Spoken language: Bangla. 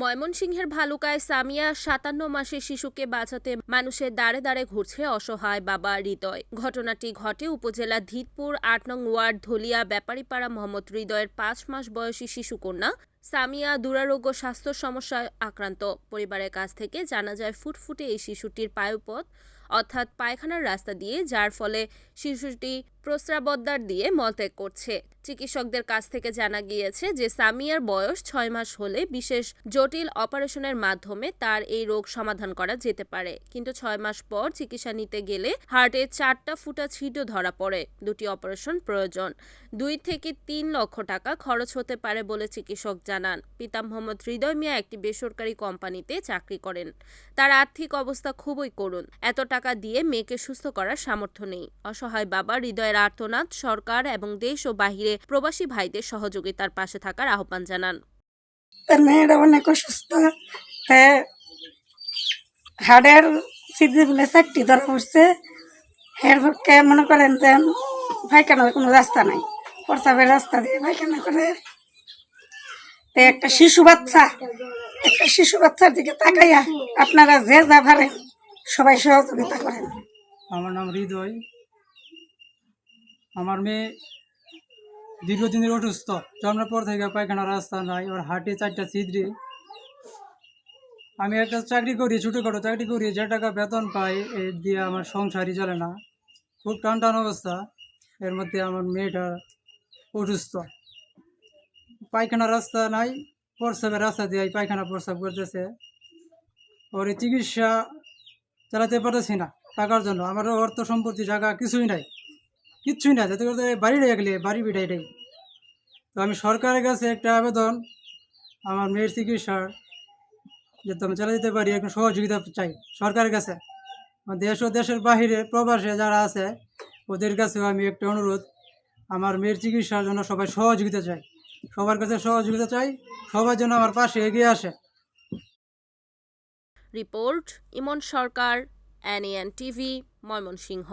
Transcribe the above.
ময়মনসিংহের ভালুকায় সামিয়া সাতান্ন মাসের শিশুকে বাঁচাতে মানুষের দাঁড়ে দাঁড়ে ঘুরছে অসহায় বাবা হৃদয়। ঘটনাটি ঘটে উপজেলা ধিতপুর আট নং ওয়ার্ড ধলিয়া ব্যাপারীপাড়া মোহাম্মদ হৃদয়ের পাঁচ মাস বয়সী শিশুকন্যা সামিয়া দুরারোগ্য স্বাস্থ্য সমস্যায় আক্রান্ত। পরিবারের কাছ থেকে জানা যায়, ফুটফুটে এই শিশুটির পায়ুপথ অর্থাৎ পায়খানার রাস্তা দিয়ে, যার ফলে শিশুটি প্রস্রাবদ্বার দিয়ে মলত্যাগ করছে। চিকিৎসকদের কাছ থেকে জানা গিয়েছে যে সামিয়ার বয়স ছয় মাস হলে বিশেষ জটিল অপারেশনের মাধ্যমে তার এই রোগ সমাধান করা যেতে পারে। কিন্তু ছয় মাস পর চিকিৎসা নিতে গেলে হার্টে চারটা ফুটা ছিটও ধরা পড়ে। দুটি অপারেশন প্রয়োজন। দুই থেকে তিন লক্ষ টাকা খরচ হতে পারে বলে চিকিৎসক জানান। পিতা মোহাম্মদ হৃদয় মিয়া একটি বেসরকারি কোম্পানিতে চাকরি করেন। তার আর্থিক অবস্থা খুবই করুণ। এত টাকা দিয়ে মেয়েকে সুস্থ করার সামর্থ্য নেই। অসহায় বাবা হৃদয়ের আর্তনাদ, সরকার এবং দেশ ও বাহিরে প্রবাসী ভাইদের সহযোগিতার পাশে থাকার আহ্বান জানান। তার মেয়েরা অনেক অসুস্থ। হাড়ের সিদ্ধি বলে চারটি ধরা পড়ছে। পক্ষে মনে করেন যে পায়খানার কোনো রাস্তা নাই। প্রসাবের রাস্তা দিয়ে পায়খানা করে। তে একটা শিশু বাচ্চা একটা শিশু বাচ্চার দিকে তাকাইয়া আপনারা যে যা পারেন সবাই সহযোগিতা করেন। আমার নাম হৃদয়। আমার মেয়ে দীর্ঘদিনের অসুস্থ। জন্মের পর থেকে পায়খানা রাস্তা নাই, ওর হাটে চারটা ছিদ্রি। আমি একটা চাকরি করি, ছোটোখাটো চাকরি করি, যে টাকা বেতন পাই এই দিয়ে আমার সংসারই চলে না। খুব টান টান অবস্থা। এর মধ্যে আমার মেয়েটা অসুস্থ। পায়খানা রাস্তা নাই, প্রস্রাবের রাস্তা দিয়ে পায়খানা প্রস্রাব করতেছে। ওর চিকিৎসা চালাতে পারতেছি না, টাকার জন্য। আমারও অর্থ সম্পত্তি টাকা কিছুই নাই। কিচ্ছুই না, যাতে করতে বাড়ি রাখলে বাড়ি বিটাইটাই তো আমি সরকারের কাছে একটা আবেদন, আমার মেয়ের চিকিৎসার, যাতে আমি চলে যেতে পারি, একটু সহযোগিতা চাই সরকারের কাছে। আমার দেশ ও দেশের বাহিরে প্রবাসে যারা আছে, ওদের কাছেও আমি একটা অনুরোধ, আমার মেয়ের চিকিৎসার জন্য সবাই সহযোগিতা চাই। সবার কাছে সহযোগিতা চাই সবার জন্য আমার পাশে এগিয়ে আসে। Report, Emon Sarkar NN TV, Mymensingh.